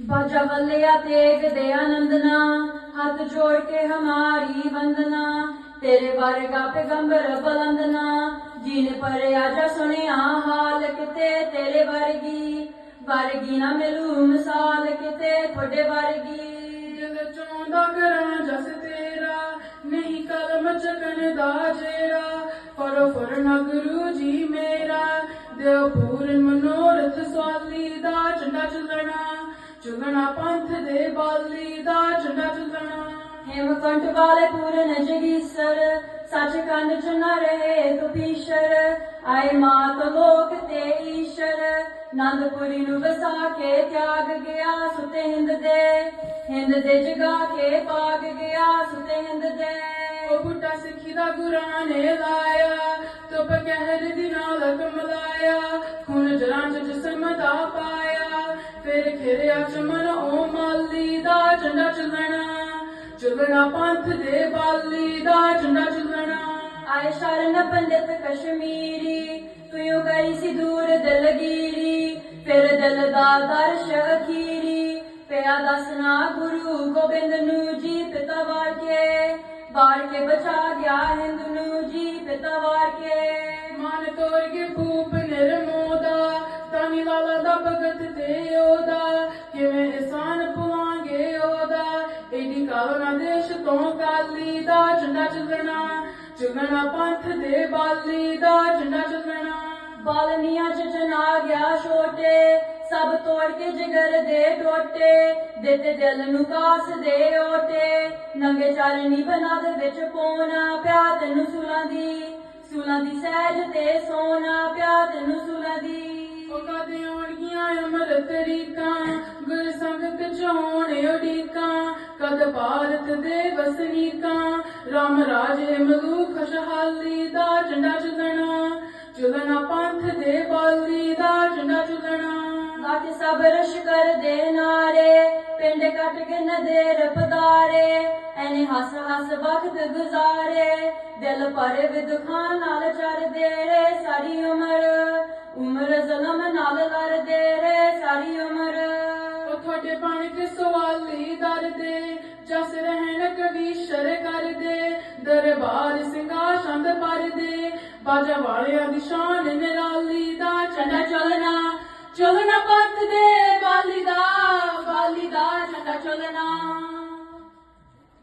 ਬਾਜਾ ਵੱਲਿਆ ਤੇਗ ਦੇ ਆਨੰਦਨਾ, ਹੱਥ ਜੋੜ ਕੇ ਹਮਾਰੀ ਵੰਦਨਾ। ਤੇਰੇ ਵਰਗਾ ਪੈਗੰਬਰ ਬਲੰਦਨਾ, ਜੀਨ ਪਰ ਆਜਾ ਸੁਣਿਆ ਹਾਲ ਕਿਤੇ ਤੇਰੇ ਵਰਗੀ। ਵਰਗੀ ਨਾ ਮਿਲੂ ਮਿਸਾਲ ਕਿਤੇ ਤੁਹਾਡੇ ਵਰਗੀ। ਦਿਲ ਚਾਹੁੰਦਾ ਕਰਾਂ ਜਸ ਤੇਰਾ, ਨਹੀਂ ਕਲਮ ਚਕਨ ਦਾ ਜਿਹੜਾ ਫੜੋ ਫੜਨਾ ਗੁਰੂ ਜੀ ਮੇਰਾ, ਦਿਓ ਪੂਰਨ ਮਨੋਰਥ ਸਵਾਲੀ ਦਾ ਝੰਡਾ ਚੁੱਲਣਾ। ਚੁੱਲਣਾ ਪੰਥ ਦੇ ਬਾਲੀ ਦਾ ਝੰਡਾ ਚੁੱਲਣਾ ਹੇਮਕੰਠ ਵਾਲੇ ਪੂਰਨ ਜਗੀਸਰ ਸੱਚਖੰਡ ਚ ਨ ਰਹੇ ਤੁਪੀਸ਼ਰ ਆਏ ਮਾਤ ਲੋਕ ਤੇ ਈਸ਼ਰ ਨੰਦਪੁਰੀ ਨੂੰ ਵਸਾ ਕੇ ਤਿਆਗ ਗਿਆ ਸੁਤੇ ਹਿੰਦ ਦੇ। ਹਿੰਦ ਦੇ ਜਗਾ ਕੇ ਪਾਗ ਗਿਆ ਸੁਤੇ ਹਿੰਦ ਦੇ। ਉਹ ਬੁੱਢਾ ਸਿੱਖੀ ਦਾ ਗੁਰਾਂ ਨੇ ਲਾਇਆ ਤੁਪ ਕਹਿਰ ਦੀ ਨਾਲ ਕਮਲਾਇਆ। ਖੂਨ ਜਰਾਂ ਚ ਜਿਸਮ ਫਿਰ ਖਿਰਿਆ ਚਮਨ ਉਹ ਮਾਲੀ ਦਾ ਝੰਡਾ ਚੁੱਲਣਾ ਚੁੱਲਣਾ ਪੰਥ ਦੇ ਬਾਲੀ ਦਾ ਝੰਡਾ ਚੁੱਲਣਾ ਆਏ ਸ਼ਰਨ ਪੰਡਿਤ ਕਸ਼ਮੀਰੀ ਤੁਯੋ ਗਈ ਸੀ ਦੂਰ ਦਲਗੀਰੀ। ਫਿਰ ਦਿਲ ਦਾ ਦਰਸ਼ ਅਖੀਰੀ ਪਿਆ ਦਸਨਾ ਗੁਰੂ ਗੋਬਿੰਦ ਨੂੰ ਜੀ ਪਿਤਾ ਵਾਰ ਕੇ। ਵਾਰ ਕੇ ਬਚਾ ਗਿਆ ਹਿੰਦ ਨੂੰ ਜੀ ਪਿਤਾ ਵਾਰ ਕੇ। ਮਨ ਤੋਰ ਕੇ ਭਗਤ ਤੇ ਉਹਦਾ ਕਿਵੇਂ ਇਸਾਨ ਪੁਆਂਗੇ ਉਹਦਾ? ਏਡੀ ਕਾਲਨਾ ਦੇਸ਼ ਤੋਂ ਕਾਲੀ ਦਾ ਝੰਡਾ ਚੱਲਣਾ ਚੁਗਣਾ ਪੰਥ ਦੇ ਬਾਲੀ ਦਾ ਝੰਡਾ ਚੱਲਣਾ ਬਾਲਨੀਆਂ ਚ ਚਨਾ ਗਿਆ ਛੋਟੇ ਸਭ ਤੋੜ ਕੇ ਜਿਗਰ ਦੇ ਟੋਟੇ। ਦਿੱਤੇ ਦਿਲ ਨੂੰ ਕਾਸ ਦੇ ਓਟੇ ਨੰਗੇ ਚਾਲਨੀ ਬਣਾ ਦੇ ਵਿੱਚ ਪੋਣਾ ਪਿਆ ਤੈਨੂੰ ਸੂਲਾਂ ਦੀ। ਸੂਲਾਂ ਦੀ ਸਹਿਜ ਤੇ ਸੋਨਾ ਪਿਆ ਤੈਨੂੰ ਸੂਲਾਂ ਦੀ। ਉਹ ਕਦੇ ਤਰੀਕਾਂ, ਗੁਰ ਸੰਗਤ ਚੋਣ ਉਡੀਕਾਂ, ਕਦ ਭਾਰਤ ਦੇ ਵਸਨੀਕਾਂ, ਰਾਮ ਰਾਜੇ ਮਲੂ ਖੁਸ਼ਹਾਲੀ ਦਾ ਝੰਡਾ ਚੁੱਲਣਾ ਚੁੱਲਣਾ ਪੰਥ ਦੇ ਬਾਲੀ ਦਾ ਝੰਡਾ ਚੁੱਲਣਾ ਗਾਤੇ ਸਭ ਰਸ਼ ਕਰਦੇ ਨਾਰੇ, ਪਿੰਡ ਕੱਟ ਕੇ ਨਦੇਰ ਪਦਾਰੇ ਐਨੇ ਹੱਸ ਹੱਸ ਵਕਤ ਗੁਜ਼ਾਰੇ, ਦਿਲ ਭਰੇ ਵਿਦੁਖਾਂ ਨਾਲ ਚੜਦੇ ਰੇ ਸਾਰੀ ਉਮਰ ਉਮਰ ਜ਼ਲਮ ਨਾਲ ਲੜਦੇ ਬਣ ਕੇ ਸਵਾਲੀ ਦਰਦੇ, ਜਸ ਰਹਿਣ ਕਵੀਸ਼ਰ ਕਰਦੇ। ਦਰਬਾਰ ਸਿੰਘਾ ਛੰਦ ਪਰਦੇ ਬਾਜਾ ਵਾਲਿਆਂ ਦੀ ਸ਼ਾਨ ਨਿਰਾਲੀ ਦਾ ਝੰਡਾ ਚੱਲਣਾ ਚੱਲਣਾ ਪੰਥ ਦੇ